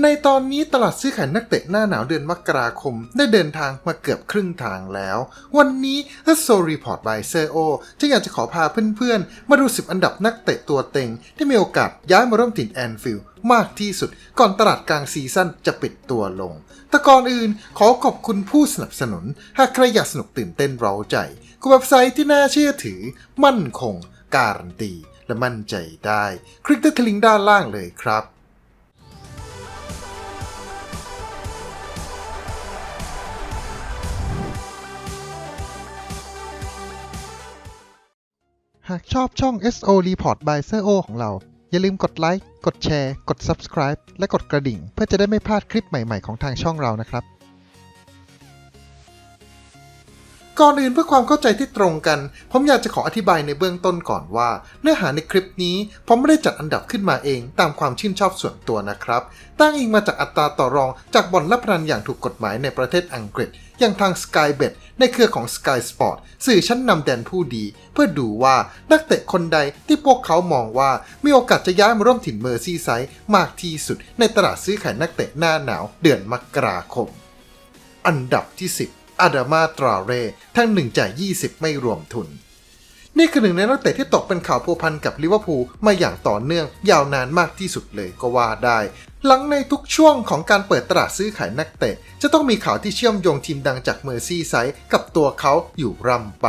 ในตอนนี้ตลาดซื้อขายนักเตะหน้าหนาวเดือนมกราคม ได้เดินทางมาเกือบครึ่งทางแล้ว วันนี้ h u s t l e Report by s e o จึงอยากจะขอพาเพื่อนๆ มาดู10อันดับนักเตะตัวเต็ง ที่มีโอกาสย้ายมาร่วมถิ่นแอนฟิลด์มากที่สุด ก่อนตลาดกลางซีซั่นจะปิดตัวลง แต่ก่อนอื่นขอขอบคุณผู้สนับสนุน หากใครอยากสนุกตื่นเต้นเร้าใจกับเว็บไซต์ที่น่าเชื่อถือ มั่นคง การันตีและมั่นใจได้ คลิกที่ลิงก์ด้านล่างเลยครับ หากชอบช่อง SO Report by SEO ของเรา อย่าลืมกดไลค์ กดแชร์ กด Subscribe และกดกระดิ่ง เพื่อจะได้ไม่พลาดคลิปใหม่ ๆ ของทางช่องเรานะครับ ก่อนอื่นเพื่อความเข้าใจที่ตรงกัน ผมอยากจะขออธิบายในเบื้องต้นก่อนว่า เนื้อหาในคลิปนี้ ผมไม่ได้จัดอันดับขึ้นมาเอง ตามความชื่นชอบส่วนตัวนะครับ ตั้งอิงมาจากอัตราต่อรองจากบ่อนรับพนันอย่างถูกกฎหมายในประเทศอังกฤษ อย่างทาง Skybet ในเครือของ Sky Sport สื่อชั้นนำแดนผู้ดี เพื่อดูว่านักเตะคนใดที่พวกเขามองว่ามีโอกาสจะย้ายมาร่วมถิ่นเมอร์ซีไซด์มากที่สุดในตลาดซื้อขายนักเตะหน้าหนาวเดือนมกราคม อันดับที่ 10อาดามาตราเรทั้ง1จ่าย20 ไม่รวมทุน นี่คือหนึ่งในนักเตะที่ตกเป็นข่าวพัวพันกับลิเวอร์พูลมาอย่างต่อเนื่องยาวนานมากที่สุดเลยก็ว่าได้ หลังในทุกช่วงของการเปิดตลาดซื้อขายนักเตะ จะต้องมีข่าวที่เชื่อมโยงทีมดังจากเมอร์ซี่ไซด์กับตัวเขาอยู่ร่ำไป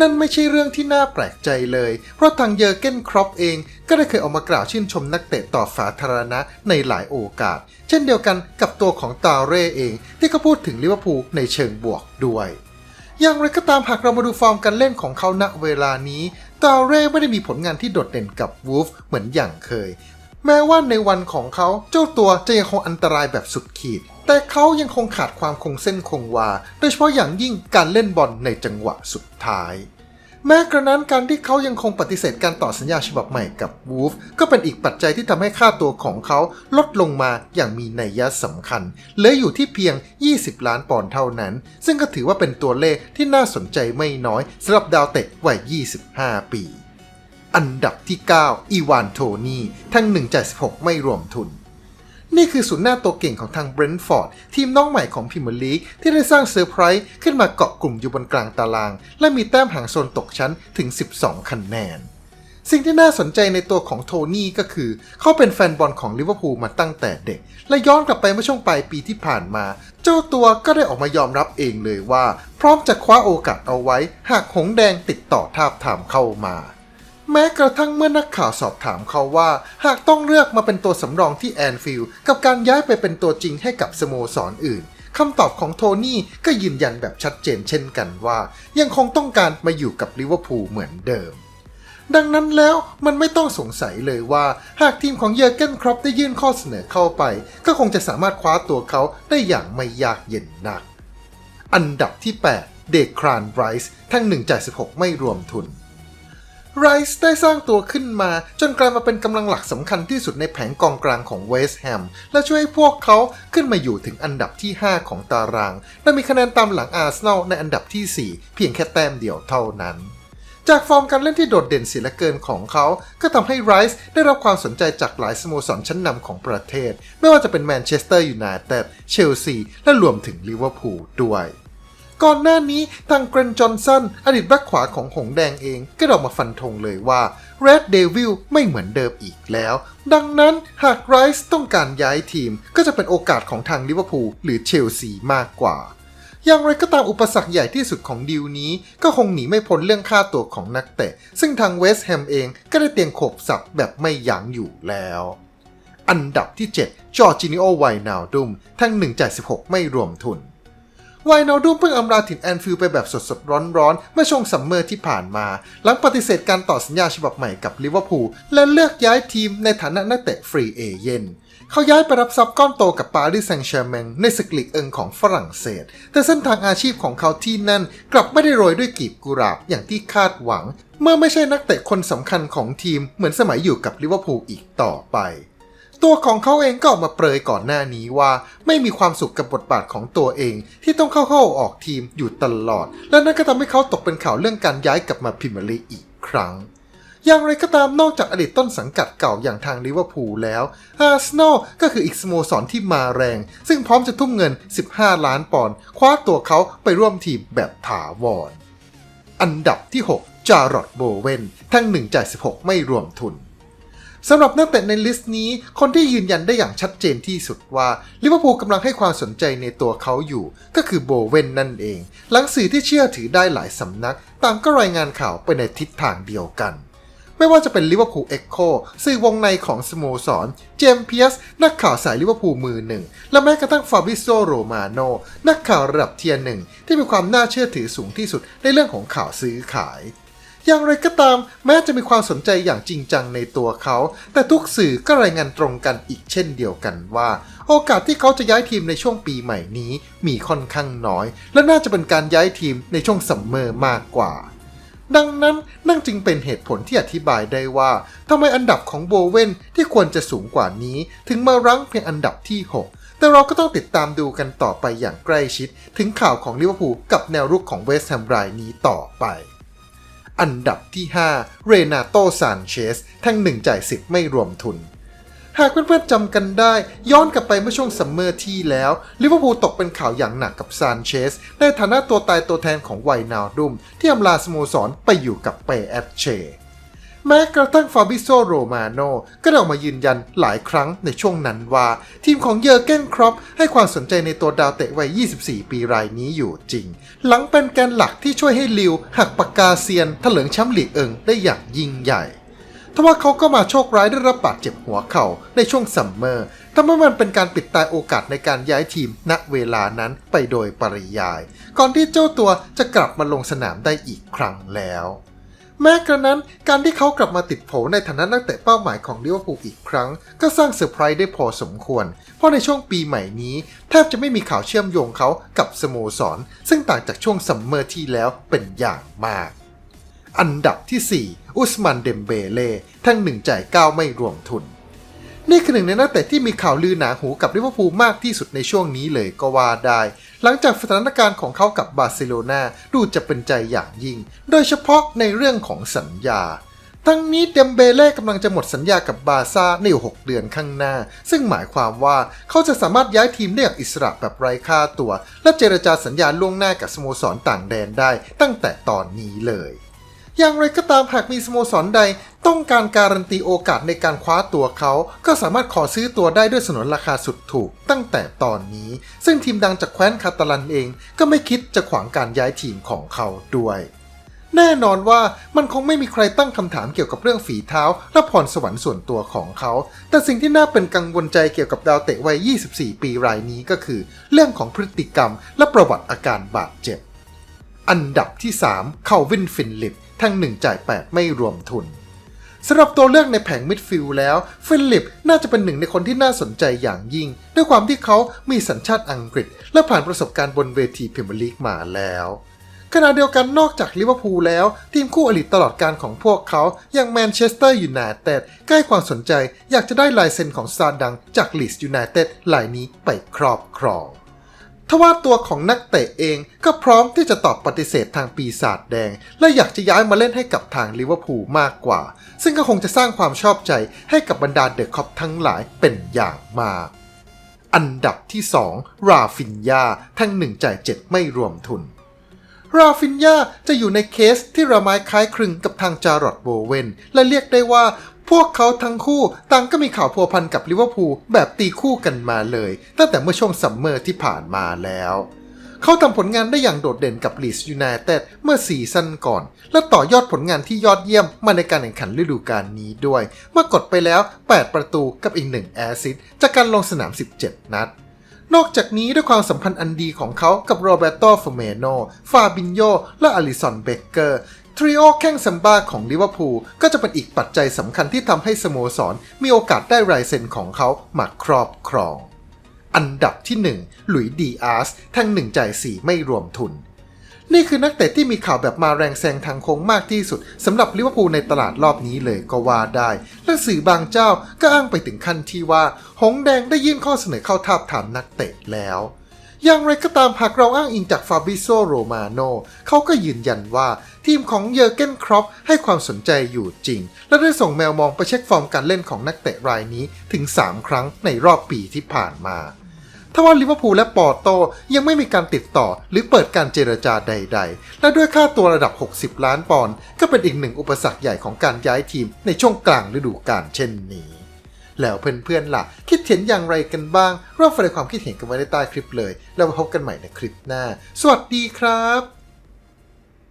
นั่นไม่ใช่เรื่องที่น่าแปลกใจเลย เพราะทางเยอร์เกนครอปเองก็ได้เคยออกมากล่าวชื่นชมนักเตะต่อสาธารณะในหลายโอกาส เช่นเดียวกันกับตัวของตาเร่เอง ที่เขาพูดถึงลิเวอร์พูลในเชิงบวกด้วย อย่างไรก็ตามหากเรามาดูฟอร์มการเล่นของเขาณเวลานี้ตาเร่ไม่ได้มีผลงานที่โดดเด่นกับวูฟเหมือนอย่างเคย แม้ว่าในวันของเขาเจ้าตัวจะยังคงอันตรายแบบสุดขีด แต่เขายังคงขาดความคงเส้นคงวา โดยเฉพาะอย่างยิ่งการเล่นบอลในจังหวะสุดท้าย แม้กระนั้นการที่เขายังคงปฏิเสธการต่อสัญญาฉบับใหม่กับวูฟก็เป็นอีกปัจจัยที่ทำให้ค่าตัวของเขาลดลงมาอย่างมีนัยยะสำคัญเหลืออยู่ที่เพียง 20 ล้านปอนด์เท่านั้น ซึ่งก็ถือว่าเป็นตัวเลขที่น่าสนใจไม่น้อยสำหรับดาวเตะวัย 25 ปี อันดับที่ 9 อีวานโทนี่ทั้ง1จาก16 ไม่รวมทุน นี่คือศูนย์หน้าตัวเก่งของทางเบรนท์ฟอร์ดทีมน้องใหม่ของพรีเมียร์ลีกที่ได้สร้างเซอร์ไพรส์ขึ้นมาเกาะกลุ่มอยู่บนกลางตาราง และมีแต้มห่างโซนตกชั้นถึง 12 คะแนน สิ่งที่น่าสนใจในตัวของโทนี่ก็คือเขาเป็นแฟนบอลของลิเวอร์พูลมาตั้งแต่เด็ก และย้อนกลับไปเมื่อช่วงปลายปีที่ผ่านมา เจ้าตัวก็ได้ออกมายอมรับเองเลยว่า พร้อมจะคว้าโอกาสเอาไว้ หากหงส์แดงติดต่อทาบทามเข้ามา แม้กระทั่งเมื่อนักข่าวสอบถามเขาว่า หากต้องเลือกมาเป็นตัวสำรองที่แอนฟิลด์กับการย้ายไปเป็นตัวจริงให้กับสโมสรออื่นคำตอบของโทนี่ก็ยืนยันแบบชัดเจนเช่นกันว่า ยังคงต้องการมาอยู่กับลิเวอร์พูลเหมือนเดิม ดังนั้นแล้วมันไม่ต้องสงสัยเลยว่า หากทีมของเยอร์เกนครอปได้ยื่นข้อเสนอเข้าไป ก็คงจะสามารถคว้าตัวเขาได้อย่างไม่ยากเย็นนัก อันดับที่ 8 เดครานไรส์ทั้ง1จ่าย16 ไม่รวมทุน ไรส์ได้สร้างตัวขึ้นมาจนกลายมาเป็นกำลังหลักสำคัญที่สุดในแผงกองกลางของเวสต์แฮมและช่วยให้พวกเขาขึ้นมาอยู่ถึงอันดับที่ 5 ของตาราง และมีคะแนนตามหลังอาร์เซนอลในอันดับที่ 4 เพียงแค่แต้มเดียวเท่านั้น จากฟอร์มการเล่นที่โดดเด่นเสียลือเกินของเขา ก็ทำให้ไรส์ได้รับความสนใจจากหลายสโมสรชั้นนำของประเทศ ไม่ว่าจะเป็นแมนเชสเตอร์ยูไนเต็ดเชลซีและรวมถึงลิเวอร์พูลด้วย ก่อนหน้านี้ทางเกรนจอห์นสันอดีตแบ็คขวาของหงแดงเอง ก็ออกมาฟันธงเลยว่า Red Devil ไม่เหมือนเดิมอีกแล้ว ดังนั้นหากไรส์ต้องการย้ายทีม ก็จะเป็นโอกาสของทางลิเวอร์พูลหรือเชลซีมากกว่าอย่างไรก็ตามอุปสรรคใหญ่ที่สุดของดีลนี้ ก็คงหนีไม่พ้นเรื่องค่าตัวของนักเตะ ซึ่งทางเวสต์แฮมเองก็ได้เตียงขบสับแบบไม่ยั้งอยู่แล้ว อันดับที่ 7 จอร์จินิโอไวนาลดุม ทั้ง1จ่าย16 ไม่รวมทุน ไวนาลดุมเพิ่งอำลาถิ่นแอนฟิลไปแบบสดๆ ร้อนๆ เมื่อช่วงซัมเมอร์ที่ผ่านมา หลังปฏิเสธการต่อสัญญาฉบับใหม่กับลิเวอร์พูลและเลือกย้ายทีมในฐานะนักเตะฟรีเอเย่นเขาย้ายไปรับทรัพย์ก้อนโตกับปารีสแซงต์แชร์แมงในศึกลีกเอิงของฝรั่งเศส แต่เส้นทางอาชีพของเขาที่นั่นกลับไม่ได้โรยด้วยกีบกุหลาบอย่างที่คาดหวัง เมื่อไม่ใช่นักเตะคนสำคัญของทีมเหมือนสมัยอยู่กับลิเวอร์พูลอีกต่อไป ตัวของเขาเองก็ออกมาเปรยก่อนหน้านี้ว่า ไม่มีความสุขกับบทบาทของตัวเอง ที่ต้องเข้าเข้าออกทีมอยู่ตลอด และนั่นก็ทำให้เขาตกเป็นข่าวเรื่องการย้ายกลับมาพรีเมียร์ลีอีกครั้ง อย่างไรก็ตามนอกจากอดีตต้นสังกัดเก่าอย่างทางลิเวอร์พูลแล้วอาร์เซนอลก็คืออีกสโมสรที่มาแรง ซึ่งพร้อมจะทุ่มเงิน 15 ล้านปอนด์คว้าตัวเขาไปร่วมทีมแบบถาวรอันดับที่ 6 จารอดโบเวนทั้ง1จ่าย16 ไม่รวมทุน สำหรับนักเตะในลิสต์นี้ คนที่ยืนยันได้อย่างชัดเจนที่สุดว่าลิเวอร์พูลกำลังให้ความสนใจในตัวเขาอยู่ ก็คือโบเวนนั่นเอง หลังสื่อที่เชื่อถือได้หลายสำนัก ต่างก็รายงานข่าวไปในทิศทางเดียวกัน ไม่ว่าจะเป็นลิเวอร์พูลเอ็กโคสื่อวงในของสโมสร เจมเพียส นักข่าวสายลิเวอร์พูลมือหนึ่ง และแม้กระทั่งฟาบิโซโรมาโน นักข่าวระดับเทียร์หนึ่งที่มีความน่าเชื่อถือสูงที่สุดในเรื่องของข่าวซื้อขาย อย่างไรก็ตามแม้จะมีความสนใจอย่างจริงจังในตัวเขา แต่ทุกสื่อก็รายงานตรงกันอีกเช่นเดียวกันว่า โอกาสที่เขาจะย้ายทีมในช่วงปีใหม่นี้มีค่อนข้างน้อย และน่าจะเป็นการย้ายทีมในช่วงซัมเมอร์มากกว่า ดังนั้นนั่นจึงเป็นเหตุผลที่อธิบายได้ว่าทำไมอันดับของโบเวนที่ควรจะสูงกว่านี้ ถึงมารั้งเพียงอันดับที่ 6แต่เราก็ต้องติดตามดูกันต่อไปอย่างใกล้ชิด ถึงข่าวของลิเวอร์พูลกับแนวรุกของเวสต์แฮมรายนี้ต่อไป อันดับที่ 5 เรนาโตซานเชสทั้ง1จ่าย 10 ไม่รวมทุน หากเพื่อนๆจำกันได้ย้อนกลับไปเมื่อช่วงซัมเมอร์ที่แล้วลิเวอร์พูลตกเป็นข่าวอย่างหนักกับซานเชสในฐานะตัวตายตัวแทนของไวนาดุมที่อำลาสโมสรไปอยู่กับเปแอตเช แม้กระทั่งฟาบิโซโรมาโนก็ได้ออกมายืนยันหลายครั้งในช่วงนั้นว่า ทีมของเยอร์เกนครอปให้ความสนใจในตัวดาวเตะวัย 24 ปีรายนี้อยู่จริง หลังเป็นแกนหลักที่ช่วยให้ลิวหักปากกาเซียนถลิงแชมป์ลีกเอิงได้อย่างยิ่งใหญ่ทว่าเขาก็มาโชคร้ายได้รับบาดเจ็บหัวเข่าในช่วงซัมเมอร์ทำให้มันเป็นการปิดตายโอกาสในการย้ายทีมณเวลานั้นไปโดยปริยาย ก่อนที่เจ้าตัวจะกลับมาลงสนามได้อีกครั้งแล้ว แม้กระนั้นการที่เขากลับมาติดโผในฐานะนักเตะเป้าหมายของลิเวอร์พูลอีกครั้ง ก็สร้างเซอร์ไพรส์ได้พอสมควร เพราะในช่วงปีใหม่นี้ แทบจะไม่มีข่าวเชื่อมโยงเขากับสโมสร ซึ่งต่างจากช่วงซัมเมอร์ที่แล้วเป็นอย่างมาก อันดับที่ 4 อุสมันเดมเบเล่ทั้งหนึ่งจ่ายก้าไม่รวมทุน นี่คือหนึ่งในนักเตะที่มีข่าวลือหนาหูกับลิเวอร์พูลมากที่สุดในช่วงนี้เลยก็ว่าได้ หลังจากสถานการณ์ของเขากับบาร์เซโลนาดูจะเป็นใจอย่างยิ่ง โดยเฉพาะในเรื่องของสัญญา ทั้งนี้เดมเบเล่กำลังจะหมดสัญญากับบาซ่าในอีก6เดือนข้างหน้า ซึ่งหมายความว่าเขาจะสามารถย้ายทีมได้อย่างอิสระแบบไร้ค่าตัว และเจรจาสัญญาล่วงหน้ากับสโมสรต่างแดนได้ตั้งแต่ตอนนี้เลย อย่างไรก็ตามหากมีสโมสรใดต้องการการันตีโอกาสในการคว้าตัวเขา ก็สามารถขอซื้อตัวได้ด้วยสนนราคาสุดถูกตั้งแต่ตอนนี้ ซึ่งทีมดังจากแคว้นคาตาลันเองก็ไม่คิดจะขวางการย้ายทีมของเขาด้วย แน่นอนว่ามันคงไม่มีใครตั้งคำถามเกี่ยวกับเรื่องฝีเท้า และพรสวรรค์ส่วนตัวของเขา แต่สิ่งที่น่าเป็นกังวลใจเกี่ยวกับดาวเตะวัย 24 ปีรายนี้ก็คือ เรื่องของพฤติกรรมและประวัติอาการบาดเจ็บ อันดับที่ 3 เข้าวินฟินลิป ทั้ง1จ่าย 8 ไม่รวมทุนสำหรับตัวเลือกในแผงมิดฟิลด์แล้วฟิลิปน่าจะเป็นหนึ่งในคนที่น่าสนใจอย่างยิ่ง ด้วยความที่เขามีสัญชาติอังกฤษ และผ่านประสบการณ์บนเวทีพรีเมียร์ลีกมาแล้วขณะเดียวกันนอกจากลิเวอร์พูลแล้ว ทีมคู่อริตลอดการของพวกเขาอย่างแมนเชสเตอร์ยูไนเต็ดใกล้ความสนใจอยากจะได้ลายเซ็นของซาดังจากลีสยูไนเต็ดลายนี้ไปครอบครอง ทว่าตัวของนักเตะเองก็พร้อมที่จะตอบปฏิเสธทางปีศาจแดง และอยากจะย้ายมาเล่นให้กับทางลิเวอร์พูลมากกว่า ซึ่งก็คงจะสร้างความชอบใจให้กับบรรดาเดอะคอปทั้งหลายเป็นอย่างมาก อันดับที่ 2 ราฟินยาทั้ง1จ่าย7ไม่รวมทุนราฟินยาจะอยู่ในเคสที่ระไม้คล้ายคลึงกับทางจารอดโบเวน และเรียกได้ว่า พวกเขาทั้งคู่ต่างก็มีข่าวพัวพันกับลิเวอร์พูลแบบตีคู่กันมาเลย ตั้งแต่เมื่อช่วงซัมเมอร์ที่ผ่านมาแล้ว เขาทำผลงานได้อย่างโดดเด่นกับลีสยูไนเต็ดเมื่อซีซั่นก่อน และต่อยอดผลงานที่ยอดเยี่ยมมาในการแข่งขันฤดูกาลนี้ด้วย เมื่อกดไปแล้ว 8 ประตูกับอีก 1 แอซิสจากการลงสนาม 17 นัดนอกจากนี้ด้วยความสัมพันธ์อันดีของเขากับโรเบโตฟเมโน ฟาบินโย และอลิสันเบเกอร์ ทริโอแข้งซัมบ้าของลิเวอร์พูลก็จะเป็นอีกปัจจัยสำคัญที่ทำให้สโมสร มีโอกาสได้รายเซ็นของเขามาครอบครอง อันดับที่ 1 หลุยดีอาร์สทั้ง1จ่าย4ไม่รวมทุน นี่คือนักเตะที่มีข่าวแบบมาแรงแซงทางโค้งมากที่สุดสำหรับลิเวอร์พูลในตลาดรอบนี้เลยก็ว่าได้ และสื่อบางเจ้าก็อ้างไปถึงขั้นที่ว่า หงแดงได้ยื่นข้อเสนอเข้าทาบทามนักเตะแล้ว อย่างไรก็ตามหากเราอ้างอิงจากฟาบิโซโรมาโนเขาก็ยืนยันว่า ทีมของเยอร์เกนครอปให้ความสนใจอยู่จริง และได้ส่งแมวมองไปเช็คฟอร์มการเล่นของนักเตะรายนี้ถึง 3 ครั้งในรอบปีที่ผ่านมาทว่าลิเวอร์พูลและปอร์โตยังไม่มีการติดต่อหรือเปิดการเจรจาใด ๆ และด้วยค่าตัวระดับ 60 ล้านปอนด์ก็เป็นอีกหนึ่งอุปสรรคใหญ่ของการย้ายทีมในช่วงกลางฤดูกาลเช่นนี้ แล้วเพื่อนๆล่ะ คิดเห็นอย่างไรกันบ้างร่วมแสดงความคิดเห็นกันไว้ในใต้คลิปเลย แล้วพบกันใหม่ในคลิปหน้า สวัสดีครับ